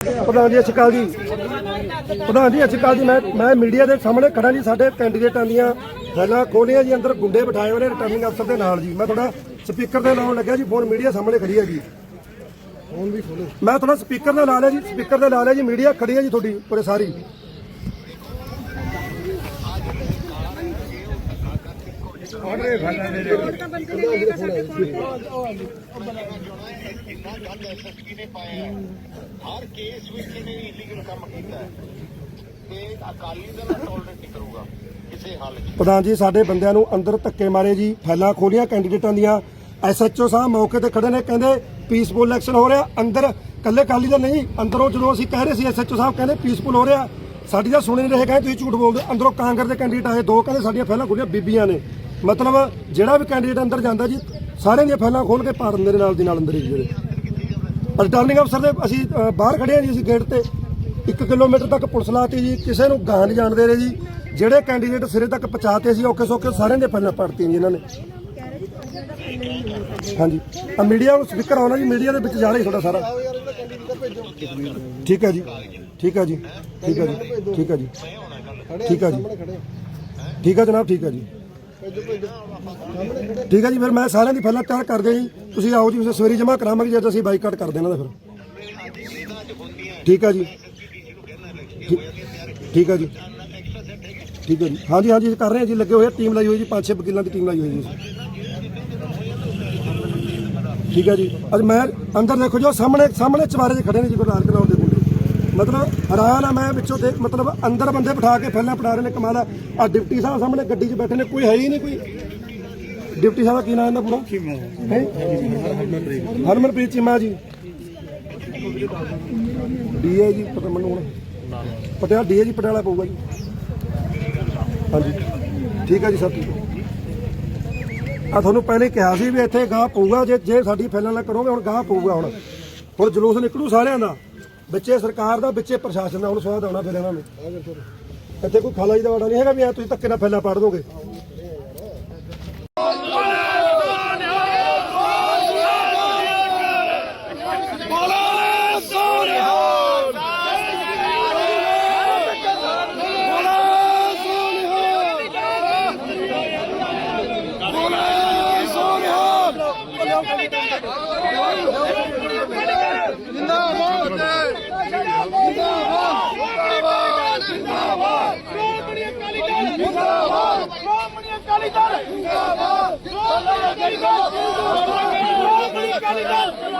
ਪ੍ਰਧਾਨ ਜੀ ਸਤਿ ਸ਼੍ਰੀ ਅਕਾਲ ਜੀ। ਪ੍ਰਧਾਨ ਜੀ ਸਤਿ ਸ਼੍ਰੀ ਅਕਾਲ ਜੀ। ਮੈਂ ਮੈਂ ਮੀਡੀਆ ਦੇ ਸਾਹਮਣੇ ਖੜਾ ਜੀ ਸਾਡੇ ਕੈਂਡੀਡੇਟਾਂ ਦੀਆਂ ਫੈਲਾਂ ਖੋਲੀਆਂ ਜੀ ਅੰਦਰ ਗੁੰਡੇ ਬਿਠਾਏ ਹੋਏ ਨੇ ਰਿਟਰਨਿੰਗ ਅਫਸਰ ਦੇ ਨਾਲ ਜੀ। ਮੈਂ ਤੁਹਾਡਾ ਸਪੀਕਰ ਦੇ ਲਾਉਣ ਲੱਗਿਆ ਜੀ ਫੋਨ ਮੀਡੀਆ ਸਾਹਮਣੇ ਖੜੀ ਹੈ ਜੀ ਫੋਨ ਵੀ ਖੋਲੋ ਮੈਂ ਤੁਹਾਡਾ ਸਪੀਕਰ ਦੇ ਲਾ ਲਿਆ ਜੀ ਸਪੀਕਰ ਦੇ ਲਾ ਲਿਆ ਜੀ ਮੀਡੀਆ ਖੜੀ ਹੈ ਜੀ ਤੁਹਾਡੀ ਪੂਰੇ ਸਾਰੀ। ਹਰ ਕੇਸ ਵਿੱਚ ਇਹਨੇ ਇਲੀਗਲ ਕੰਮ ਕੀਤਾ ਤੇ ਅਕਾਲੀ ਦਲ ਟੋਲਰੇਟ ਨਹੀਂ ਕਰੂਗਾ ਕਿਸੇ ਹਾਲ 'ਚ ਪ੍ਰਧਾਨ ਜੀ, ਸਾਡੇ ਬੰਦਿਆਂ ਨੂੰ ਅੰਦਰ ਧੱਕੇ ਮਾਰੇ ਜੀ ਫੈਲਾਂ ਖੋਲੀਆਂ ਕੈਂਡੀਡੇਟਾਂ ਦੀਆਂ। ਐਸਐਚਓ ਸਾਹਿਬ ਮੌਕੇ ਤੇ ਖੜੇ ਨੇ, ਕਹਿੰਦੇ ਪੀਸਫੁਲ ਇਲੈਕਸ਼ਨ ਹੋ ਰਿਹਾ। ਅੰਦਰ ਕੱਲੇ ਕਾਲੀ ਦਾ ਨਹੀਂ, ਅੰਦਰੋਂ ਜਦੋਂ ਅਸੀਂ ਕਹਿ ਰਹੇ ਸੀ ਐਸਐਚਓ ਸਾਹਿਬ ਕਹਿੰਦੇ ਪੀਸਫੁਲ ਹੋ ਰਿਹਾ। ਸਾਡੀ ਤਾਂ ਸੁਣੀ ਨਹੀਂ ਰਹੇ, ਕਹਿੰਦੇ ਤੁਸੀਂ ਝੂਠ ਬੋਲਦੇ ਅੰਦਰੋਂ ਕਾਂਗਰਸ ਦੇ ਕੈਂਡੀਡੇਟ ਆਏ, ਦੋ ਕਹਿੰਦੇ ਸਾਡੀਆਂ ਫੈਲਾਂ ਖੋਲੀਆਂ, ਬੀਬੀਆਂ ਨੇ। ਮਤਲਬ ਜਿਹੜਾ ਵੀ ਕੈਂਡੀਡੇਟ ਅੰਦਰ ਜਾਂਦਾ ਜੀ, ਸਾਰਿਆਂ ਦੀਆਂ ਫੈਲਾਂ ਖੋਲ ਕੇ ਪਾ ਦਿੰਦੇ ਨਾਲ ਦੀ ਨਾਲ ਅੰਦਰ ਹੀ ਜਿਹੜੇ। ਰਿਟਰਨਿੰਗ ਅਫਸਰ ਦੇ ਅਸੀਂ ਬਾਹਰ ਖੜੇ ਹਾਂ ਜੀ ਅਸੀਂ ਗੇਟ ਤੇ। 1 ਕਿਲੋਮੀਟਰ ਤੱਕ ਪੁਲਿਸ ਲਾਤੀ ਜੀ, ਕਿਸੇ ਨੂੰ ਗਾਂ ਨਹੀਂ ਜਾਣਦੇ ਰਹੇ ਜੀ। ਜਿਹੜੇ ਕੈਂਡੀਡੇਟ ਸਿਰੇ ਤੱਕ ਪਹੁੰਚਾਤੇ ਸੀ, ਔਖੇ ਸੌਖੇ ਸਾਰਿਆਂ ਦੇ ਪਹਿਲਾਂ ਪੜਤੀਆਂ ਜੀ ਇਹਨਾਂ ਨੇ। ਹਾਂਜੀ। ਆ ਮੀਡੀਆ ਨੂੰ ਸਪੀਕਰ ਆਉਣਾ ਜੀ ਮੀਡੀਆ ਦੇ ਵਿੱਚ ਜਾਣਾ ਰਿਹਾ ਤੁਹਾਡਾ ਸਾਰਾ। ਠੀਕ ਹੈ ਜੀ। ਠੀਕ ਹੈ ਜੀ। ਠੀਕ ਹੈ ਜੀ। ਠੀਕ ਹੈ ਜੀ। ਠੀਕ ਹੈ ਜੀ। ਠੀਕ ਹੈ ਜਨਾਬ, ਠੀਕ ਹੈ ਜੀ। ਠੀਕ ਹੈ ਜੀ, ਫਿਰ ਮੈਂ ਸਾਰਿਆਂ ਦੀ ਪਹਿਲਾਂ ਤਿਆਰ ਕਰਦੇ ਜੀ, ਤੁਸੀਂ ਆਓ ਜੀ ਸਵੇਰੀ ਜਮ੍ਹਾਂ ਕਰਾਵਾਂਗੇ ਜਦ ਅਸੀਂ ਬਾਈਕਾਟ ਕਰ ਦੇਣਾ ਤਾਂ ਫਿਰ। ਠੀਕ ਹੈ ਜੀ। ਠੀਕ- ਹੈ ਜੀ। ਠੀਕ ਹੈ ਜੀ। ਹਾਂਜੀ ਹਾਂਜੀ, ਕਰ ਰਹੇ ਹਾਂ ਜੀ, ਲੱਗੇ ਹੋਏ ਟੀਮ ਲਾਈ ਹੋਈ ਜੀ ਪੰਜ ਛੇ ਵਕੀਲਾਂ ਦੀ ਟੀਮ ਲਾਈ ਹੋਈ ਜੀ। ਠੀਕ ਹੈ ਜੀ। ਅੱਜ ਮੈਂ ਅੰਦਰ ਦੇਖੋ ਜੋ ਸਾਹਮਣੇ ਸਾਹਮਣੇ ਚਵਾਰੇ 'ਚ ਖੜੇ ਨੇ ਜੀ ਗੁਰਦਾਰ ਕਨਾਲ ਦੇ ਮਤਲਬ ਹੈਰਾਨ ਆ ਮੈਂ ਵਿੱਚੋਂ ਦੇ ਮਤਲਬ ਅੰਦਰ ਬੰਦੇ ਬਿਠਾ ਕੇ ਫੈਲਾਂ ਪੜਾ ਰਹੇ ਨੇ ਕਮਾਲ ਆ। ਆਹ ਡਿਪਟੀ ਸਾਹਿਬ ਸਾਹਮਣੇ ਗੱਡੀ 'ਚ ਬੈਠੇ ਨੇ, ਕੋਈ ਹੈ ਹੀ ਨਹੀਂ ਕੋਈ। ਡਿਪਟੀ ਸਾਹਿਬ ਦਾ ਕੀ ਨਾਮ ਇਹਦਾ ਪੂਰਾ? ਹੈਂ? ਹਰਮਨਪ੍ਰੀਤ ਚੀਮਾ ਜੀ। ਡੀਏ ਜੀ, ਪਤਾ ਮੈਨੂੰ ਹੁਣ। ਪਟਿਆਲਾ, ਡੀਏ ਜੀ ਪਟਿਆਲਾ ਪਊਗਾ ਜੀ। ਹਾਂਜੀ। ਠੀਕ ਹੈ ਜੀ ਸਰ ਠੀਕ ਹੈ ਆ ਤੁਹਾਨੂੰ ਪਹਿਲੇ ਕਿਹਾ ਸੀ ਵੀ ਇੱਥੇ ਗਾਹ ਪਊਗਾ, ਜੇ ਜੇ ਸਾਡੀ ਫੈਲਣ ਨਾ ਕਰੋਗੇ, ਹੁਣ ਗਾਹ ਪਊਗਾ ਹੁਣ। ਹੁਣ ਜਲੂਸ ਨਿਕਲੂ ਸਾਰਿਆਂ ਦਾ। ਵਿੱਚੇ ਸਰਕਾਰ ਦਾ, ਵਿੱਚੇ ਪ੍ਰਸ਼ਾਸਨ ਦਾ, ਹੁਣ ਸਵਾਦ ਆਉਣਾ ਫਿਰ ਇਹਨਾਂ ਨੂੰ। ਇੱਥੇ ਕੋਈ ਖਾਲਾ ਦਾ ਵਾੜਾ ਨਹੀਂ ਹੈਗਾ ਵੀ ਐ ਤੁਸੀਂ ਧੱਕੇ ਨਾਲ ਫੈਲਾ ਪਾੜ ਦੋਗੇ।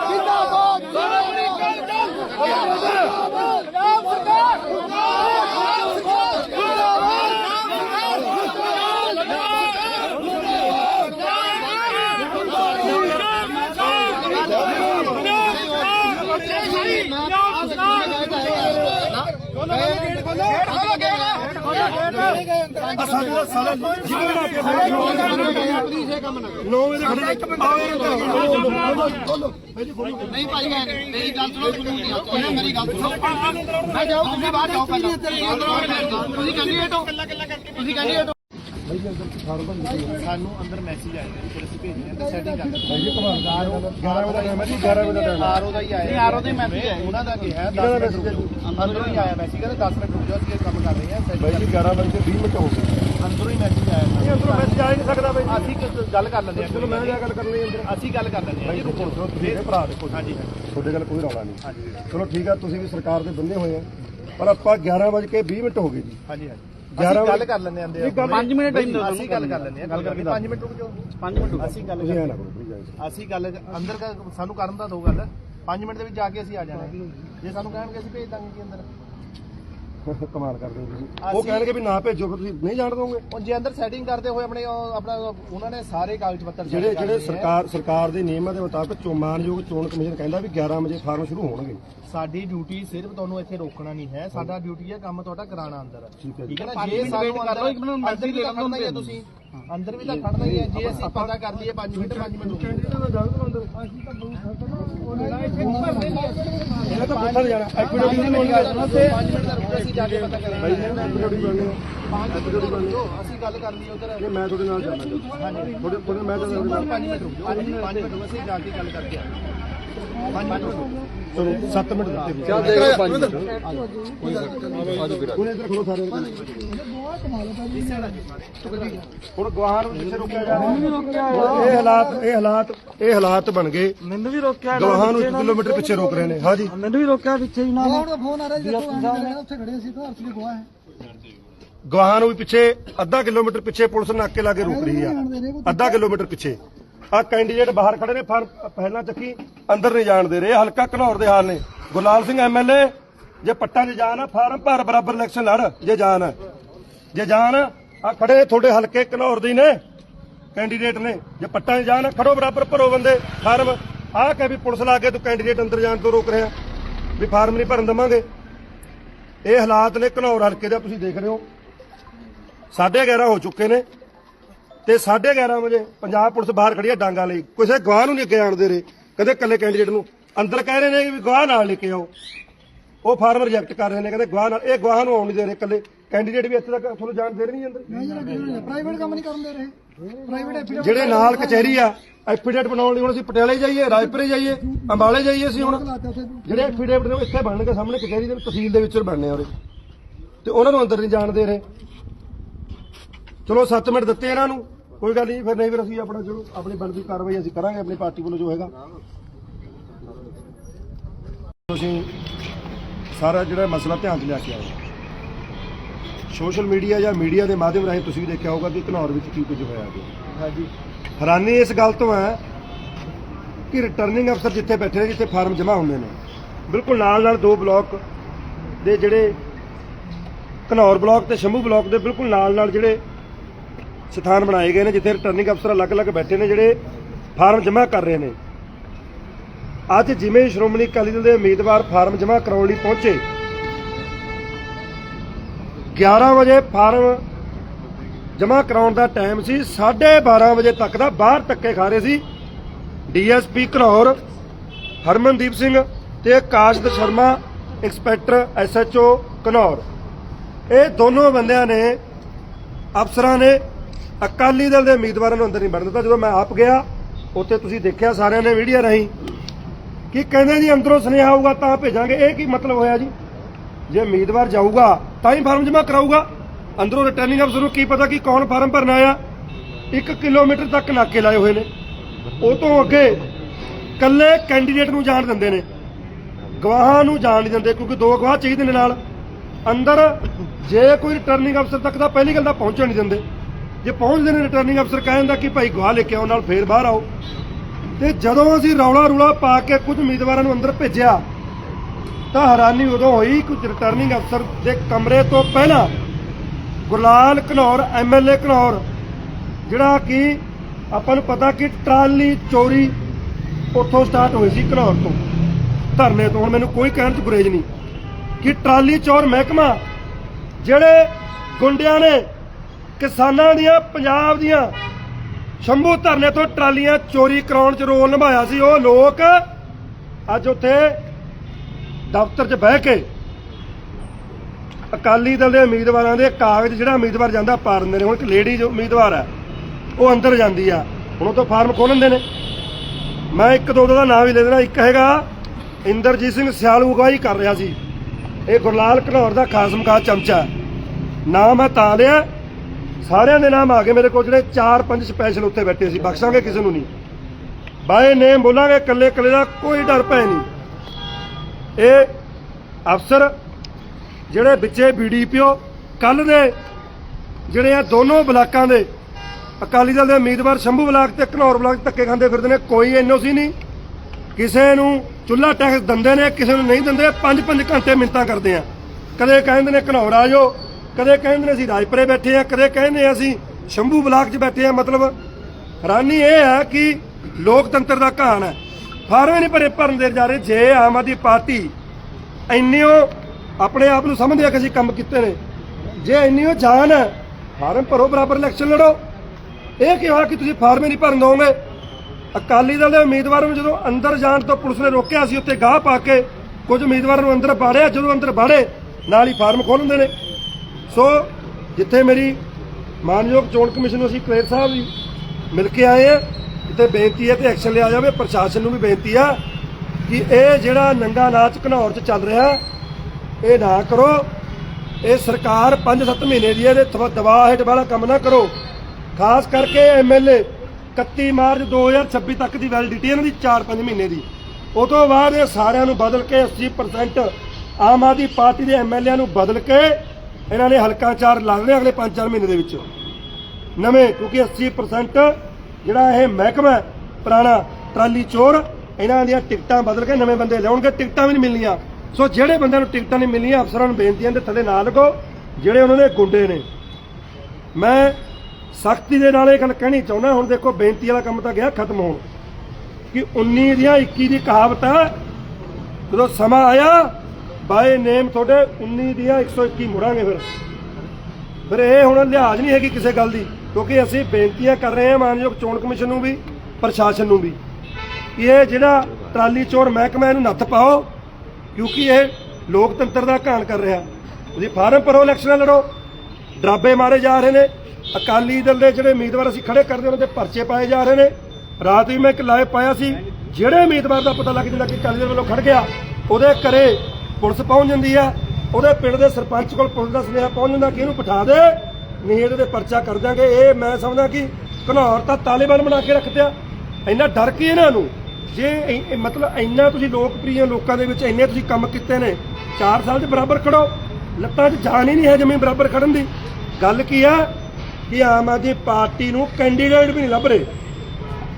জিন্দাবাদ ਸਾਡੇ ਦਾ ਸਾਰਾ ਜਿਹੜਾ ਕਿ 9 ਵਜੇ ਖੜੇ ਨੇ ਆਓ ਨਹੀਂ ਭਾਈ ਮੈਂ ਮੇਰੀ ਗੱਲ ਸੁਣੋ ਸੁਣੋ ਉਹਨੇ ਮੇਰੀ ਗੱਲ ਸੁਣੋ। ਮੈਂ ਜਾਓ ਤੁਸੀਂ ਬਾਹਰ ਜਾਓ ਪਹਿਲਾਂ। ਤੁਸੀਂ ਕੈਂਡੀਡੇਟ ਹੋ ਤੁਸੀਂ ਕੈਂਡੀਡੇਟ ਹੋ। ਸਾਨੂੰ ਅੰਦਰ ਮੈਸੇਜ ਆਇਆ ਜੀ ਫਿਰ ਅਸੀਂ ਭੇਜਦੇ ਹਾਂ ਤੇ ਸੈਟਿੰਗ ਕਰਦੇ 11 ਵਜੇ ਦਾ ਟਾਈਮ ਹੈ ਜੀ 11 ਵਜੇ ਦਾ ਟਾਈਮ ਆਰਓ ਦਾ ਹੀ ਆਇਆ। ਨਹੀਂ ਆਰਓ ਦੇ ਮੈਸੇਜ ਆਇਆ ਉਹਨਾਂ ਦਾ ਕੀ ਹੈ 10 ਮਿੰਟ ਅੰਦਰੋਂ ਹੀ ਆਇਆ ਮੈਸੇਜ ਕਹਿੰਦਾ 10 ਮਿੰਟ ਰੁਕ ਜਾਓ ਅਸੀਂ ਇਹ ਕੰਮ ਕਰ ਰਹੇ ਹਾਂ ਬਾਈ ਜੀ 11 ਵਜੇ 20 ਮਿੰਟ ਹੋ ਗਏ। ਅੰਦਰੋਂ ਹੀ ਮੈਸੇਜ ਆਇਆ। ਇਹ ਅੰਦਰੋਂ ਮੈਸੇਜ ਆ ਹੀ ਨਹੀਂ ਸਕਦਾ ਬਾਈ ਅਸੀਂ ਗੱਲ ਕਰ ਲੈਂਦੇ ਹਾਂ। ਚਲੋ ਮੈਂ ਜਾ ਗੱਲ ਕਰਨੀ ਅੰਦਰ। ਅਸੀਂ ਗੱਲ ਕਰ ਲੈਂਦੇ ਹਾਂ। ਜੀ ਸੁਣੋ ਤੁਸੀਂ ਇਹ ਭਰਾ ਦੇਖੋ ਹਾਂਜੀ। ਤੁਹਾਡੇ ਗੱਲ ਕੋਈ ਰੌਲਾ ਨਹੀਂ। ਚਲੋ ਠੀਕ ਆ ਤੁਸੀਂ ਵੀ ਸਰਕਾਰ ਦੇ ਬੰਦੇ ਹੋਏ ਆ। ਪਰ ਆਪਾਂ 11 ਵਜੇ ਕੇ 20 ਮਿੰਟ ਹੋ ਗਏ ਜੀ। ਹਾਂਜੀ ਹਾਂਜੀ। 11 ਅਸੀਂ ਗੱਲ ਕਰ ਲੈਂਦੇ ਗੱਲ- 5 ਮਿੰਟ ਟਾਈਮ ਅਸੀਂ ਗੱਲ ਕਰ ਲੈਂਦੇ ਹਾਂ। ਗੱਲ ਕਰਕੇ 5 ਮਿੰਟ ਰੁਕ ਜਾਓ। 5 ਮਿੰਟ ਅਸੀਂ ਗੱਲ ਕਰ ਅਸੀਂ ਗੱਲ ਅੰਦਰ ਸਾਨੂੰ ਕਰਨ ਦਾ ਦੋ ਗੱਲ। 5 ਮਿੰਟ ਦੇ ਵਿੱਚ ਜਾ ਕੇ ਅਸੀਂ ਆ ਜਾਣਾ। ਜੇ ਸਾਨੂੰ ਕਹਿਣਗੇ ਅਸੀਂ ਭੇਜ ਦਾਂਗੇ ਜੀ ਅੰਦਰ। ਕਮਾਲ ਕਰਦੇ ਹੋ ਤੁਸੀਂ। ਉਹ ਅਸੀਂ- ਕਹਿਣਗੇ ਵੀ ਨਾ ਭੇਜੋ ਫਿਰ ਤੁਸੀਂ ਨਹੀਂ ਜਾਣ ਦੋਗੇ? ਉਹ ਜੇ ਅੰਦਰ ਸੈਟਿੰਗ ਕਰਦੇ ਹੋਏ ਆਪਣੇ ਉਹ ਆਪਣਾ ਉਹਨਾਂ ਨੇ ਸਾਰੇ ਕਾਗਜ਼ ਪੱਤਰ ਜਿਹੜੇ ਕਰ ਜਿਹੜੇ। ਸਰਕਾਰ ਸਰਕਾਰ ਦੇ ਨਿਯਮਾਂ ਦੇ ਮੁਤਾਬਕ ਚੋ- ਮਾਨਯੋਗ ਚੋਣ ਕਮਿਸ਼ਨ ਕਹਿੰਦਾ ਵੀ 11 ਵਜੇ ਫਾਰਮ ਸ਼ੁਰੂ ਹੋਣਗੇ। ਸਾਡੀ ਡਿਊਟੀ ਸਿਰਫ ਤੁਹਾਨੂੰ ਇੱਥੇ ਰੋਕਣਾ ਨਹੀਂ ਹੈ। ਸਾਡਾ ਡਿਊਟੀ ਹੈ ਕੰਮ ਤੁਹਾਡਾ ਕਰਾਉਣਾ ਅੰਦਰ। ਠੀਕ ਹੈ ਜੀ। ਠੀਕ ਹੈ ਨਾ? ਜੇ ਸਾਨੂੰ ਅੰਦਰ ਅੰਦਰ ਵੀ ਤਾਂ ਖੜਨਾ ਹੀ ਹੈ ਤੁਸੀਂ। ਅੰਦਰ ਵੀ ਤਾਂ ਖੜਨਾ ਹੀ ਹੈ। ਜੇ ਅਸੀਂ ਪਤਾ ਕਰ ਲਈਏ 5 ਮਿੰਟ 5 ਮਿੰਟ ਰੁਕੋ। ਇਹ ਤਾਂ ਪੁੱਛਣ ਜਾਣਾ। ਐਕਟੀਵਿਟੀ ਨਹੀਂ ਹੋਣੀ ਪੰਜ ਮਿੰਟ ਦਾ ਰੁਕੋ ਅਸੀਂ ਜਾ ਕੇ ਪਤਾ ਕਰਾਂਗੇ। ਬਾਈ ਜੀ ਐਕਟੀਵਿਟੀ ਬਣਨੀ ਹੈ ਮਿੰਟ ਰੁਕ। ਜਾਓ ਅਸੀਂ ਗੱਲ ਕਰ ਲਈਏ ਉਧਰ। ਇਹ ਮੈਂ ਤੁਹਾਡੇ ਨਾਲ ਹਾਂਜੀ। ਤੁਹਾਡੇ ਤੁਹਾਡੇ ਮੈਂ ਚੱਲਣਾ 5 ਮਿੰਟ ਰੁਕ ਜਾਓ 5 ਮਿੰਟ ਅਸੀਂ ਜਾ ਕੇ ਗੱਲ ਕਰਕੇ ਆਵਾਂਗੇ। 5 ਮਿੰਟ ਰੁਕੋ। ਚਲੋ 7 ਮਿੰਟ ਦਿੱਤੇ ਵੀ ਚੱਲ ਦੇਖ ਪੰਜ ਮਿੰਟ। ਹੁਣ ਇੱਧਰ ਖੜੋ ਸਾਰੇ। ਹੁਣ ਗਵਾਹ ਨੂੰ ਪਿੱਛੇ ਰੋਕਿਆ ਜਾ ਰਿਹਾ। ਇਹ ਹਾਲਾਤ ਇਹ ਹਾਲਾਤ ਇਹ ਹਾਲਾਤ ਬਣ ਗਏ। ਮੈਨੂੰ ਵੀ ਰੋਕਿਆ ਗਵਾਹਾਂ ਨੂੰ 1 ਕਿਲੋਮੀਟਰ ਪਿੱਛੇ ਰੋਕ ਰਹੇ ਨੇ। ਹਾਂਜੀ ਮੈਨੂੰ ਵੀ ਰੋਕਿਆ ਪਿੱਛੇ ਹੀ ਨਾ। ਫੋਨ ਆ ਰਿਹਾ ਜੀ ਉੱਥੇ ਖੜੇ ਸੀ ਤਾਂ ਅਰਥ ਗਵਾਹ ਹੈ। ਗਵਾਹਾਂ ਨੂੰ ਵੀ ਪਿੱਛੇ ਅੱਧਾ ਕਿਲੋਮੀਟਰ ਪਿੱਛੇ ਪੁਲਿਸ ਨਾਕੇ ਲਾ ਕੇ ਰੋਕ ਰਹੀ ਆ। ਅੱਧਾ ਕਿਲੋਮੀਟਰ ਪਿੱਛੇ। ਆ ਕੈਂਡੀਡੇਟ ਬਾਹਰ ਖੜੇ ਨੇ ਫਾਰਮ ਪਹਿਲਾਂ ਚੱਕੀ, ਅੰਦਰ ਨਹੀਂ ਜਾਣ ਦੇ ਰਹੇ, ਹਲਕਾ ਘਨੌਰ ਦੇ ਹਾਲ ਨੇ। ਗੁਰਲਾਲ ਸਿੰਘ ਐਮਐਲਏ ਜੇ ਪੱਟਾਂ 'ਚ ਜਾਣ ਆ ਫਾਰਮ ਭਰ ਬਰਾਬਰ ਇਲੈਕਸ਼ਨ ਲੜ, ਜੇ ਜਾਣ। ਜੇ ਜਾਣ, ਆ ਖੜੇ ਤੁਹਾਡੇ ਹਲਕੇ ਘਨੌਰ ਦੇ ਨੇ, ਕੈਂਡੀਡੇਟ ਨੇ। ਜੇ ਪੱਟਾਂ 'ਚ ਜਾਣ, ਖੜੋ ਬਰਾਬਰ, ਭਰੋ ਬੰਦੇ, ਫਾਰਮ। ਆਹ ਕਹਿ ਵੀ ਪੁਲਿਸ ਲਾ ਕੇ ਤੂੰ ਕੈਂਡੀਡੇਟ ਅੰਦਰ ਜਾਣ ਤੋਂ ਰੋਕ ਰਿਹਾ। ਵੀ ਫਾਰਮ ਨਹੀਂ ਭਰਨ ਦਵਾਂਗੇ। ਇਹ ਹਾਲਾਤ ਨੇ ਘਨੌਰ ਹਲਕੇ ਦੇ ਤੁਸੀਂ ਦੇਖ ਰਹੇ ਹੋ। 11:30 ਹੋ ਚੁੱਕੇ ਨੇ। ਤੇ 11:30 ਵਜੇ ਪੰਜਾਬ ਪੁਲਿਸ ਬਾਹਰ ਖੜੀ ਹੈ ਡਾਂਗਾ ਲਈ। ਕਿਸੇ ਗਵਾਹ ਨੂੰ ਨਹੀਂ ਅੱਗੇ ਆਣ ਦੇ ਰਹੇ। ਕਹਿੰਦੇ ਕੱਲੇ ਕੈਂਡੀਡੇਟ ਨੂੰ। ਅੰਦਰ ਕਹਿ ਰਹੇ ਨੇ ਵੀ ਗਵਾਹ ਨਾਲ ਲੈ ਕੇ ਆਓ। ਉਹ ਫਾਰਮ ਰਿਜੈਕਟ ਕਰ ਰਹੇ ਨੇ। ਕਹਿੰਦੇ ਗਵਾਹ ਨਾਲ ਇਹ ਗਵਾਹ ਨੂੰ ਆਉਣ ਨਹੀਂ ਦੇ ਰਹੇ ਕੱਲੇ ਕੈਂਡੀਡੇਟ ਵੀ ਇੱਥੇ ਤੱਕ ਤੁਹਾਨੂੰ ਜਾਣ ਦੇ ਰਹੇ ਨਹੀਂ ਅੰਦਰ। ਪ੍ਰਾਈਵੇਟ ਕੰਮ ਨਹੀਂ ਕਰਨ ਦੇ ਰਹੇ। ਪ੍ਰਾਈਵੇਟ ਜਿਹੜੇ ਨਾਲ ਕਚਹਿਰੀ ਆ ਐਫੀਡੇਟ ਬਣਾਉਣ ਲਈ ਹੁਣ ਅਸੀਂ ਪਟਿਆਲੇ ਜਾਈਏ ਰਾਜਪੁਰੇ ਜਾਈਏ ਅੰਬਾਲੇ ਜਾਈਏ ਅਸੀਂ ਹੁਣ। ਜਿਹੜੇ ਐਫੀਡੇਟ ਨੇ ਇੱਥੇ ਬਣਨਗੇ ਸਾਹਮਣੇ ਕਚਹਿਰੀ ਦੇ ਤਹਿਸੀਲ ਦੇ ਵਿੱਚ ਬਣਨੇ ਆ ਉਹਦੇ ਤੇ ਉਹਨਾਂ ਨੂੰ ਅੰਦਰ ਨਹੀਂ ਜਾਣ ਦੇ ਰਹੇ। ਚਲੋ 7 ਮਿੰਟ ਦਿੱਤੇ ਇਹਨਾਂ ਨੂੰ। ਕੋਈ ਗੱਲ ਨਹੀਂ ਫਿਰ ਨਹੀਂ ਫਿਰ ਅਸੀਂ ਆਪਣਾ ਚਲੋ ਆਪਣੀ ਬਣਦੀ ਕਾਰਵਾਈ ਅਸੀਂ ਕਰਾਂਗੇ ਆਪਣੀ ਪਾਰਟੀ ਵੱਲੋਂ ਜੋ ਹੈਗਾ। ਤੁਸੀਂ ਸਾਰਾ ਜਿਹੜਾ ਮਸਲਾ ਧਿਆਨ 'ਚ ਲਿਆ ਕੇ ਆਓ। ਸੋਸ਼ਲ ਮੀਡੀਆ ਜਾਂ ਮੀਡੀਆ ਦੇ ਮਾਧਿਅਮ ਰਾਹੀਂ ਤੁਸੀਂ ਵੀ ਦੇਖਿਆ ਹੋਊਗਾ ਕਿ ਘਨੌਰ ਵਿੱਚ ਕੀ ਕੁਝ ਹੋਇਆ ਜੀ ਹਾਂਜੀ। ਹੈਰਾਨੀ ਇਸ ਗੱਲ ਤੋਂ ਹੈ ਕਿ ਰਿਟਰਨਿੰਗ ਅਫਸਰ ਜਿੱਥੇ ਬੈਠੇ ਨੇ ਜਿੱਥੇ ਫਾਰਮ ਜਮ੍ਹਾਂ ਹੁੰਦੇ ਨੇ ਬਿਲਕੁਲ ਨਾਲ ਨਾਲ ਦੋ ਬਲਾਕ ਦੇ ਜਿਹੜੇ ਘਨੌਰ ਬਲਾਕ ਤੇ ਸ਼ੰਭੂ ਬਲਾਕ ਦੇ ਬਿਲਕੁਲ ਨਾਲ ਨਾਲ ਜਿਹੜੇ ਸਥਾਨ ਬਣਾਏ ਗਏ ਨੇ, ਜਿੱਥੇ ਰਿਟਰਨਿੰਗ ਅਫਸਰ ਅਲੱਗ-ਅਲੱਗ ਬੈਠੇ ਨੇ, ਜਿਹੜੇ ਫਾਰਮ ਜਮ੍ਹਾਂ ਕਰ ਰਹੇ ਨੇ। ਅੱਜ ਜਿਵੇਂ ਸ਼੍ਰੋਮਣੀ ਅਕਾਲੀ ਦਲ ਦੇ ਉਮੀਦਵਾਰ ਫਾਰਮ ਜਮ੍ਹਾਂ ਕਰਾਉਣ ਲਈ ਪਹੁੰਚੇ 11 ਵਜੇ ਫਾਰਮ ਜਮ੍ਹਾਂ ਕਰਾਉਣ ਦਾ ਟਾਈਮ ਸੀ 12:30 ਵਜੇ ਤੱਕ ਦਾ ਬਾਹਰ ਧੱਕੇ ਖਾ ਰਹੇ ਸੀ ਡੀਐਸਪੀ ਘਨੌਰ, ਹਰਮਨਦੀਪ ਸਿੰਘ ਤੇ ਆਕਾਸ਼ਦ ਸ਼ਰਮਾ, ਇੰਸਪੈਕਟਰ ਐਸਐਚਓ ਘਨੌਰ। ਇਹ ਦੋਨੋਂ ਬੰਦਿਆਂ ਨੇ, ਅਫਸਰਾਂ ਨੇ ਅਕਾਲੀ ਦਲ ਦੇ ਉਮੀਦਵਾਰਾਂ ਨੂੰ ਅੰਦਰ ਨਹੀਂ ਵੜਨ ਦਿੱਤਾ। ਜਦੋਂ ਮੈਂ ਆਪ ਗਿਆ, ਉੱਥੇ ਤੁਸੀਂ ਦੇਖਿਆ ਸਾਰਿਆਂ ਨੇ ਵੀਡੀਓ ਰਾਹੀਂ ਕਿ ਕਹਿੰਦੇ ਜੀ ਅੰਦਰੋਂ ਸੁਨੇਹਾ ਆਊਗਾ, ਤਾਂ ਭੇਜਾਂਗੇ। ਇਹ ਕੀ ਮਤਲਬ ਹੋਇਆ ਜੀ? ਜੇ ਉਮੀਦਵਾਰ ਜਾਊਗਾ, ਤਾਂ ਹੀ ਫਾਰਮ ਜਮ੍ਹਾਂ ਕਰਾਊਗਾ। ਅੰਦਰੋਂ ਰਿਟਰਨਿੰਗ ਅਫਸਰ ਨੂੰ ਕੀ ਪਤਾ ਕਿ ਕੌਣ ਫਾਰਮ ਭਰਨਾ ਆ? 1 ਕਿਲੋਮੀਟਰ ਤੱਕ ਨਾਕੇ ਲਾਏ ਹੋਏ ਨੇ। ਉਹ ਤੋਂ ਅੱਗੇ ਕੱਲੇ ਕੈਂਡੀਡੇਟ ਨੂੰ ਜਾਣ ਦਿੰਦੇ ਨੇ। ਗਵਾਹਾਂ ਨੂੰ ਜਾਣ ਨਹੀਂ ਦਿੰਦੇ, ਕਿਉਂਕਿ ਦੋ ਗਵਾਹ ਚਾਹੀਦੇ ਨੇ ਨਾਲ। ਅੰਦਰ ਜੇ ਕੋਈ ਰਿਟਰਨਿੰਗ ਅਫਸਰ ਤੱਕ ਤਾਂ ਪਹਿਲੀ ਗੱਲ ਤਾਂ ਪਹੁੰਚਣ ਨਹੀਂ ਦਿੰਦੇ। ਜੇ ਪਹੁੰਚਦੇ ਨੇ ਰਿਟਰਨਿੰਗ ਅਫਸਰ ਕਹਿੰਦਾ ਕਿ ਭਾਈ ਗਵਾਹ ਲੈ ਕੇ ਆਓ, ਨਾਲ ਫੇਰ ਬਾਹਰ ਆਓ। ਤੇ ਜਦੋਂ ਅਸੀਂ ਰੌਲਾ ਰੂਲਾ ਪਾ ਕੇ ਕੁਝ ਉਮੀਦਵਾਰਾਂ ਨੂੰ ਅੰਦਰ ਭੇਜਿਆ, ਤਾਂ ਹੈਰਾਨੀ ਉਦੋਂ ਹੋਈ ਕੁਝ ਰਿਟਰਨਿੰਗ ਅਫਸਰ ਦੇ ਕਮਰੇ ਤੋਂ ਪਹਿਲਾਂ ਗੁਰਲਾਲ ਘਨੌਰ ਐਮਐਲਏ ਘਨੌਰ, ਜਿਹੜਾ ਕਿ ਆਪਾਂ ਨੂੰ ਪਤਾ ਕਿ ਟਰਾਲੀ ਚੋਰੀ ਉੱਥੋਂ ਸਟਾਰਟ ਹੋਈ ਸੀ ਘਨੌਰ ਤੋਂ, ਧਰਨੇ ਤੋਂ। ਹੁਣ ਮੈਨੂੰ ਕੋਈ ਕਹਿਣ ਚ ਗੁਰੇਜ ਨਹੀਂ ਕਿ ਟਰਾਲੀ ਚੋਰ ਮਹਿਕਮਾ, ਜਿਹੜੇ ਗੁੰਡਿਆਂ ਨੇ ਕਿਸਾਨਾਂ ਦੀਆਂ, ਪੰਜਾਬ ਦੀਆਂ ਸ਼ੰਭੂ ਧਰਨੇ ਤੋਂ ਟਰਾਲੀਆਂ ਚੋਰੀ ਕਰਾਉਣ ਚ ਰੋਲ ਨਿਭਾਇਆ ਸੀ ਉਹ ਲੋਕ। ਅੱਜ ਉੱਥੇ ਦਫ਼ਤਰ 'ਚ ਬਹਿ ਕੇ ਅਕਾਲੀ ਦਲ ਦੇ ਉਮੀਦਵਾਰਾਂ ਦੇ ਕਾਗਜ਼ ਜਿਹੜਾ ਉਮੀਦਵਾਰ ਜਾਂਦਾ ਪਾ ਦਿੰਦੇ ਨੇ। ਹੁਣ ਇੱਕ ਲੇਡੀ ਜੋ ਉਮੀਦਵਾਰ ਹੈ, ਉਹ ਅੰਦਰ ਜਾਂਦੀ ਆ। ਹੁਣ ਉਹ ਤੋਂ ਫਾਰਮ ਖੋਲ ਲੈਂਦੇ ਨੇ। ਮੈਂ ਇੱਕ ਦੋ ਦਾ ਨਾਮ ਵੀ ਲੈ ਦੇਣਾ ਇੱਕ ਹੈਗਾ ਇੰਦਰਜੀਤ ਸਿੰਘ ਸਿਆਲੂ ਅਗਵਾਈ ਕਰ ਰਿਹਾ ਸੀ। ਇਹ ਗੁਰਲਾਲ ਘਨੌਰ ਦਾ ਖਾਸ ਮਖਾਸ ਚਮਚਾ। ਨਾਮ ਹੈ ਤਾਂ ਲਿਆ। ਸਾਰਿਆਂ ਦੇ ਨਾਮ ਆ ਗਏ ਮੇਰੇ ਕੋਲ ਜਿਹੜੇ 4-5 ਸਪੈਸ਼ਲ ਉੱਥੇ ਬੈਠੇ ਸੀ, ਬਖਸ਼ਾਂਗੇ ਕਿਸੇ ਨੂੰ ਨਹੀਂ। ਬਾਏ ਨੇਮ ਬੋਲਾਂਗੇ ਕੱਲੇ ਕੱਲੇ ਦਾ ਕੋਈ ਡਰ ਭੈ ਨਹੀਂ। ਇਹ ਅਫਸਰ ਜਿਹੜੇ ਵਿੱਚੇ ਬੀਡੀਪੀਓ ਕੱਲ ਦੇ ਜਿਹੜੇ ਆ ਦੋਨੋਂ ਬਲਾਕਾਂ ਦੇ ਅਕਾਲੀ ਦਲ ਦੇ ਉਮੀਦਵਾਰ ਸ਼ੰਭੂ ਬਲਾਕ ਤੇ ਘਨੌਰ ਬਲਾਕ ਧੱਕੇ ਖਾਂਦੇ ਫਿਰਦੇ ਨੇ, ਕੋਈ ਐਨਓਸੀ ਨਹੀਂ। ਕਿਸੇ ਨੂੰ ਚੁੱਲਾ ਟੈਕਸ ਦਿੰਦੇ ਨੇ, ਕਿਸੇ ਨੂੰ ਨਹੀਂ ਦਿੰਦੇ 5-5 ਘੰਟੇ ਮਿੰਤਾਂ ਕਰਦੇ ਆ। ਕਦੇ ਕਹਿੰਦੇ ਨੇ ਘਨੌਰ ਆ ਜਾਓ ਕਦੇ ਕਹਿੰਦੇ ਨੇ ਅਸੀਂ ਰਾਜਪੁਰੇ ਬੈਠੇ ਆ ਕਦੇ ਕਹਿੰਦੇ ਆ ਅਸੀਂ ਸ਼ੰਭੂ ਬਲਾਕ 'ਚ ਬੈਠੇ ਆ ਮਤਲਬ ਹੈਰਾਨੀ ਇਹ ਹੈ ਕਿ ਲੋਕਤੰਤਰ ਦਾ ਕਹਾਣ ਹੈ। ਫਾਰਮ ਨਹੀਂ ਭਰੇ ਭਰਨ ਦੇ ਜਾ ਰਹੇ, ਜੇ ਆਮ ਆਦਮੀ ਪਾਰਟੀ ਇੰਨਿਓ ਆਪਣੇ ਆਪ ਨੂੰ ਸਮਝਦੇ ਆ ਕਿ ਅਸੀਂ ਕੰਮ ਕੀਤੇ ਨੇ, ਜੇ ਇੰਨਿਓ ਜਾਨ ਹੈ, ਫਾਰਮ ਭਰੋ ਬਰਾਬਰ ਇਲੈਕਸ਼ਨ ਲੜੋ। ਇਹ ਕਿਹਾ ਕਿ ਤੁਸੀਂ ਫਾਰਮ ਹੀ ਨਹੀਂ ਭਰਨ ਦੋਗੇ ਅਕਾਲੀ ਦਲ ਦੇ ਉਮੀਦਵਾਰ ਨੂੰ ਜਦੋਂ ਅੰਦਰ ਜਾਣ ਤੋਂ ਪੁਲਿਸ ਨੇ ਰੋਕਿਆ ਸੀ ਉੱਥੇ ਗਾਹ ਪਾ ਕੇ ਕੁਝ ਉਮੀਦਵਾਰਾਂ ਨੂੰ ਅੰਦਰ ਬਾੜਿਆ, ਜਦੋਂ ਅੰਦਰ ਬਾੜੇ, ਨਾਲ ਹੀ ਫਾਰਮ ਖੋਲ ਦਿੰਦੇ ਨੇ। ਸੋ ਜਿੱਥੇ ਮੇਰੀ ਮਾਨਯੋਗ ਚੋਣ ਕਮਿਸ਼ਨ ਨੂੰ ਅਸੀਂ ਕਲੇਰ ਸਾਹਿਬ ਵੀ ਮਿਲ ਕੇ ਆਏ ਆ। ਇੱਥੇ ਬੇਨਤੀ ਹੈ ਤੇ ਐਕਸ਼ਨ ਲਿਆ ਜਾਵੇ। ਪ੍ਰਸ਼ਾਸਨ ਨੂੰ ਵੀ ਬੇਨਤੀ ਆ ਕਿ ਇਹ ਜਿਹੜਾ ਨੰਗਾ ਨਾਚ ਘਨੌਰ 'ਚ ਚੱਲ ਰਿਹਾ ਇਹ ਨਾ ਕਰੋ। ਇਹ ਸਰਕਾਰ 5-7 ਮਹੀਨੇ ਦੀ ਹੈ, ਇਹਦੇ ਦਬਾਅ ਹੇਠ ਵਾਲਾ ਕੰਮ ਨਾ ਕਰੋ। ਖਾਸ ਕਰਕੇ ਐਮਐਲਏ 31 ਮਾਰਚ 2026 ਤੱਕ ਦੀ ਵੈਲਿਡਿਟੀ ਇਹਨਾਂ ਦੀ 4-5 ਮਹੀਨੇ ਦੀ। ਉਹ ਤੋਂ ਬਾਅਦ ਇਹ ਸਾਰਿਆਂ ਨੂੰ ਬਦਲ ਕੇ 80% ਆਮ ਆਦਮੀ ਪਾਰਟੀ ਦੇ ਐਮਐਲਏ ਨੂੰ ਬਦਲ ਕੇ ਇਹਨਾਂ ਨੇ ਹਲਕਾ ਚਾਰ ਲਾਣੇ ਅਗਲੇ 5-4 ਮਹੀਨੇ ਦੇ ਵਿੱਚ। ਨਵੇਂ, ਕਿਉਂਕਿ 80% ਜਿਹੜਾ ਇਹ ਮਹਿਕਮਾ ਪੁਰਾਣਾ ਟਰਾਲੀ ਚੋਰ, ਇਹਨਾਂ ਦੀਆਂ ਟਿਕਟਾਂ ਬਦਲ ਕੇ ਨਵੇਂ ਬੰਦੇ ਲਿਆਉਣਗੇ, ਟਿਕਟਾਂ ਵੀ ਨਹੀਂ ਮਿਲਣੀਆਂ। ਸੋ ਜਿਹੜੇ ਬੰਦਿਆਂ ਨੂੰ ਟਿਕਟਾਂ ਨਹੀਂ ਮਿਲਣੀਆਂ, ਅਫਸਰਾਂ ਨੂੰ ਬੇਨਤੀਆਂ ਦੇ ਥੱਲੇ ਨਾ ਲਗੋ, ਜਿਹੜੇ ਉਹਨਾਂ ਦੇ ਗੁੰਡੇ ਨੇ। ਮੈਂ ਸਖਤੀ ਦੇ ਨਾਲ ਇਹ ਗੱਲ ਕਹਿਣੀ ਚਾਹੁੰਦਾ, ਹੁਣ ਦੇਖੋ ਬੇਨਤੀ ਵਾਲਾ ਕੰਮ ਤਾਂ ਗਿਆ, ਖਤਮ ਹੋਣ। ਕਿ 19 ਦੀਆਂ 21 ਦੀ ਕਹਾਵਤ ਹੈ, ਜਦੋਂ ਸਮਾਂ ਆਇਆ ਬਾਏ ਨੇਮ ਤੁਹਾਡੇ 19 ਦੀਆਂ 121 ਮੁੜਾਂਗੇ ਫਿਰ। ਫਿਰ ਇਹ ਹੁਣ ਲਿਹਾਜ਼ ਨਹੀਂ ਹੈਗੀ ਕਿਸੇ ਗੱਲ ਦੀ, ਕਿਉਂਕਿ ਅਸੀਂ ਬੇਨਤੀਆਂ ਕਰ ਰਹੇ ਹਾਂ ਮਾਨਯੋਗ ਚੋਣ ਕਮਿਸ਼ਨ ਨੂੰ ਵੀ, ਪ੍ਰਸ਼ਾਸਨ ਨੂੰ ਵੀ। ਕਿ ਇਹ ਜਿਹੜਾ ਟਰਾਲੀ ਚੋਰ ਮਹਿਕਮਾ ਇਹਨੂੰ ਨੱਥ ਪਾਓ, ਕਿਉਂਕਿ ਇਹ ਲੋਕਤੰਤਰ ਦਾ ਘਾਣ ਕਰ ਰਿਹਾ। ਤੁਸੀਂ ਫਾਰਮ ਭਰੋ, ਇਲੈਕਸ਼ਨਾਂ ਲੜੋ। ਡਰਾਬੇ ਮਾਰੇ ਜਾ ਰਹੇ ਨੇ। ਅਕਾਲੀ ਦਲ ਦੇ ਜਿਹੜੇ ਉਮੀਦਵਾਰ ਅਸੀਂ ਖੜੇ ਕਰਦੇ ਉਹਨਾਂ ਦੇ ਪਰਚੇ ਪਾਏ ਜਾ ਰਹੇ ਨੇ। ਰਾਤ ਵੀ ਮੈਂ ਇੱਕ ਲਾਈਵ ਪਾਇਆ ਸੀ, ਜਿਹੜੇ ਉਮੀਦਵਾਰ ਦਾ ਪਤਾ ਲੱਗ ਜਾਂਦਾ ਕਿ ਅਕਾਲੀ ਦਲ ਵੱਲੋਂ ਖੜ ਗਿਆ, ਉਹਦੇ ਘਰੇ ਪੁਲਿਸ ਪਹੁੰਚ ਜਾਂਦੀ ਆ, ਉਹਦੇ ਪਿੰਡ ਦੇ ਸਰਪੰਚ ਕੋਲ ਪੁਲਿਸ ਦਾ ਸੁਨੇਹਾ ਪਹੁੰਚ ਜਾਂਦਾ, ਕਿ ਇਹਨੂੰ ਬਿਠਾ ਦੇ, ਨਹੀਂ ਇਹਦੇ ਤੇ ਪਰਚਾ ਕਰ ਦਿਆਂਗੇ। ਇਹ ਮੈਂ ਸਮਝਦਾ ਕਿ ਘਨੌਰ ਤਾਂ ਤਾਲਿਬਾਨ ਬਣਾ ਕੇ ਰੱਖਦਿਆ ਇੰਨਾ ਡਰ ਕੀ ਇਹਨਾਂ ਨੂੰ? ਜੇ ਮਤਲਬ ਇੰਨਾ ਤੁਸੀਂ ਲੋਕਪ੍ਰਿਯ ਲੋਕਾਂ ਦੇ ਵਿੱਚ, ਇੰਨੇ ਤੁਸੀਂ ਕੰਮ ਕੀਤੇ ਨੇ 4 ਸਾਲ ਦੇ ਬਰਾਬਰ ਖੜੋ। ਲੱਤਾਂ 'ਚ ਜਾਨ ਹੀ ਨਹੀਂ ਹੈ ਜਮੀਨ ਬਰਾਬਰ ਖੜਨ ਦੀ। ਗੱਲ ਕੀ ਆ? ਕਿ ਆਮ ਆਦਮੀ ਪਾਰਟੀ ਨੂੰ ਕੈਂਡੀਡੇਟ ਵੀ ਨਹੀਂ ਲੱਭ ਰਹੇ।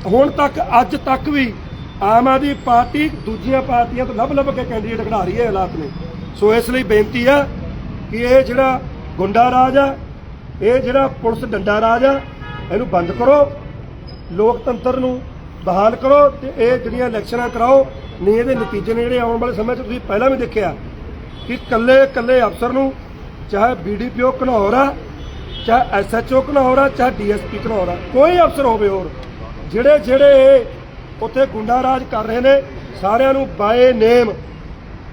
ਹੁਣ ਤੱਕ, ਅੱਜ ਤੱਕ ਵੀ ਆਮ ਆਦਮੀ ਪਾਰਟੀ ਦੂਜੀਆਂ ਪਾਰਟੀਆਂ ਤੋਂ ਲੱਭ ਲੱਭ ਕੇ ਕੈਂਡੀਡੇਟ ਖੜਾ ਰਹੀ ਹੈ ਹਾਲਾਤ ਨੇ। ਸੋ ਇਸ ਲਈ ਬੇਨਤੀ ਆ ਕਿ ਇਹ ਜਿਹੜਾ ਗੁੰਡਾ ਰਾਜ ਆ, ਇਹ ਜਿਹੜਾ ਪੁਲਿਸ ਡੰਡਾ ਰਾਜ ਆ, ਇਹਨੂੰ ਬੰਦ ਕਰੋ, ਲੋਕਤੰਤਰ ਨੂੰ ਬਹਾਲ ਕਰੋ ਤੇ ਇਹ ਜਿਹੜੀਆਂ ਇਲੈਕਸ਼ਨਾਂ ਕਰਾਓ, ਨਹੀਂ ਇਹਦੇ ਨਤੀਜੇ ਨੇ ਜਿਹੜੇ ਆਉਣ ਵਾਲੇ ਸਮੇਂ 'ਚ ਤੁਸੀਂ ਪਹਿਲਾਂ ਵੀ ਦੇਖਿਆ ਕਿ ਕੱਲੇ ਕੱਲੇ ਅਫਸਰ ਨੂੰ ਚਾਹੇ ਬੀਡੀਪੀਓ ਘਨੌਰ ਆ, ਚਾਹੇ ਐਸਐਚਓ ਘਨੌਰ ਆ, ਚਾਹੇ ਡੀਐਸਪੀ ਘਨੌਰ ਆ, ਕੋਈ ਅਫਸਰ ਹੋਵੇ ਹੋਰ ਜਿਹੜੇ ਜਿਹੜੇ ਇਹ ਉੱਥੇ ਗੁੰਡਾ ਰਾਜ ਕਰ ਰਹੇ ਨੇ। ਸਾਰਿਆਂ ਨੂੰ ਬਾਏ ਨੇਮ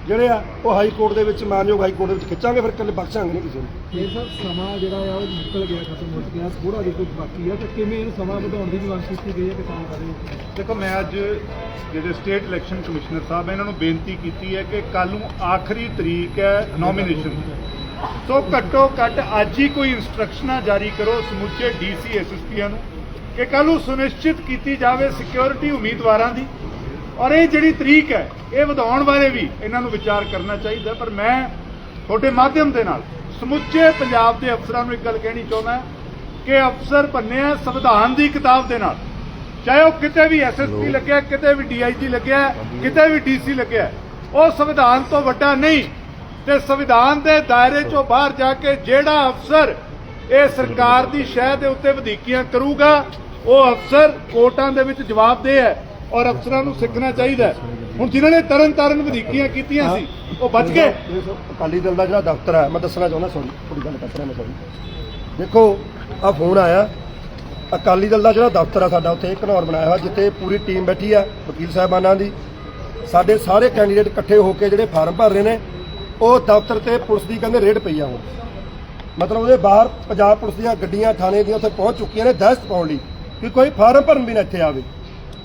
ਜਿਹੜੇ ਆ ਉਹ ਹਾਈ ਕੋਰਟ ਦੇ ਵਿੱਚ ਮਾਨਯੋਗ ਹਾਈ ਕੋਰਟ ਦੇ ਵਿੱਚ ਖਿੱਚਾਂਗੇ ਫਿਰ ਕੱਲੇ ਬਖਸ਼ਾਂਗੇ ਨਹੀਂ ਕਿਸੇ ਨੂੰ। ਇਹ ਸਭ ਸਮਾਂ ਜਿਹੜਾ ਆ ਉਹ ਨਿਕਲ ਗਿਆ ਖਤਮ ਹੋ ਗਿਆ ਥੋੜਾ ਜਿਹਾ ਕੁਝ ਬਾਕੀ ਆ ਤੇ ਕਿਵੇਂ ਇਹਨੂੰ ਸਮਾਂ ਵਧਾਉਣ ਦੀ ਵੀ ਮੰਗ ਕੀਤੀ ਗਈ ਹੈ ਕਿਸਾਨ ਬਾਰੇ ਦੇਖੋ ਮੈਂ ਅੱਜ ਜਿਹੜੇ ਸਟੇਟ ਇਲੈਕਸ਼ਨ ਕਮਿਸ਼ਨਰ ਸਾਹਿਬ ਇਹਨਾਂ ਨੂੰ ਬੇਨਤੀ ਕੀਤੀ ਹੈ ਕਿ ਕੱਲ ਨੂੰ ਆਖਰੀ ਤਰੀਕ ਹੈ ਨੋਮੀਨੇਸ਼ਨ ਦੀ। ਸੋ ਘੱਟੋ ਘੱਟ ਅੱਜ ਹੀ ਕੋਈ ਇਨਸਟਰਕਸ਼ਨਾਂ ਜਾਰੀ ਕਰੋ ਸਮੁੱਚੇ ਡੀਸੀ ਐਸਐਸਪੀਆਂ ਨੂੰ। ਕਿ ਕੱਲ ਨੂੰ ਸੁਨਿਸ਼ਚਿਤ ਕੀਤੀ ਜਾਵੇ ਸਿਕਿਉਰਿਟੀ ਉਮੀਦਵਾਰਾਂ ਦੀ। ਔਰ ਇਹ ਜਿਹੜੀ ਤਰੀਕ ਹੈ ਇਹ ਵਧਾਉਣ ਬਾਰੇ ਵੀ ਇਹਨਾਂ ਨੂੰ ਵਿਚਾਰ ਕਰਨਾ ਚਾਹੀਦਾ। ਪਰ ਮੈਂ ਤੁਹਾਡੇ ਮਾਧਿਅਮ ਦੇ ਨਾਲ ਸਮੁੱਚੇ ਪੰਜਾਬ ਦੇ ਅਫਸਰਾਂ ਨੂੰ ਇੱਕ ਗੱਲ ਕਹਿਣੀ ਚਾਹੁੰਦਾ ਕਿ ਅਫਸਰ ਬੰਨਿਆ ਸੰਵਿਧਾਨ ਦੀ ਕਿਤਾਬ ਦੇ ਨਾਲ। ਚਾਹੇ ਉਹ ਕਿਤੇ ਵੀ ਐਸਐਸਪੀ ਲੱਗਿਆ ਕਿਤੇ ਵੀ ਡੀਆਈਜੀ ਲੱਗਿਆ ਕਿਤੇ ਵੀ ਡੀਸੀ ਲੱਗਿਆ ਉਹ ਸੰਵਿਧਾਨ ਤੋਂ ਵੱਡਾ ਨਹੀਂ। ਤੇ ਸੰਵਿਧਾਨ ਦੇ ਦਾਇਰੇ ਚੋਂ ਬਾਹਰ ਜਾ ਕੇ ਜਿਹੜਾ ਅਫਸਰ ਇਹ ਸਰਕਾਰ ਦੀ ਸ਼ਹਿ ਦੇ ਉੱਤੇ ਵਧੇਕੀਆਂ ਕਰੂਗਾ ਉਹ ਅਫਸਰ ਕੋਰਟਾਂ ਦੇ ਵਿੱਚ ਜਵਾਬਦੇਹ ਹੈ ਔਰ ਅਫਸਰਾਂ ਨੂੰ ਸਿੱਖਣਾ ਚਾਹੀਦਾ ਹੁਣ ਜਿਨ੍ਹਾਂ ਨੇ ਤਰਨ ਤਾਰਨ ਵਧੇਕੀਆਂ ਕੀਤੀਆਂ ਸੀ ਉਹ ਬਚ ਗਏ? ਦੇਖੋ, ਅਕਾਲੀ ਦਲ ਦਾ ਜਿਹੜਾ ਦਫ਼ਤਰ ਹੈ ਮੈਂ ਦੱਸਣਾ ਚਾਹੁੰਦਾ ਸੌਰੀ ਥੋੜੀ ਗੱਲ ਕਰ ਰਿਹਾ ਮੈਂ ਸੌਰੀ ਦੇਖੋ ਆ ਫੋਨ ਆਇਆ ਅਕਾਲੀ ਦਲ ਦਾ ਜਿਹੜਾ ਦਫ਼ਤਰ ਆ ਸਾਡਾ ਉੱਥੇ ਘਨੌਰ ਬਣਾਇਆ ਹੋਇਆ ਜਿੱਥੇ ਪੂਰੀ ਟੀਮ ਬੈਠੀ ਆ ਵਕੀਲ ਸਾਹਿਬਾਨਾਂ ਦੀ। ਸਾਡੇ ਸਾਰੇ ਕੈਂਡੀਡੇਟ ਇਕੱਠੇ ਹੋ ਕੇ ਜਿਹੜੇ ਫਾਰਮ ਭਰ ਰਹੇ ਨੇ ਉਹ ਦਫ਼ਤਰ ਤੇ ਪੁਲਿਸ ਦੀ ਕਹਿੰਦੇ ਰੇਡ ਪਈ ਆ ਹੁਣ। ਮਤਲਬ ਉਹਦੇ ਬਾਹਰ ਪੰਜਾਬ ਪੁਲਿਸ ਦੀਆਂ ਗੱਡੀਆਂ, ਥਾਣੇ ਦੀਆਂ ਉੱਥੇ ਪਹੁੰਚ ਚੁੱਕੀਆਂ ਨੇ ਦਹਿਸ਼ਤ ਪਾਉਣ ਲਈ ਕਿ ਕੋਈ ਫਾਰਮ ਭਰਨ ਵੀ ਨਾ ਇੱਥੇ ਆਵੇ।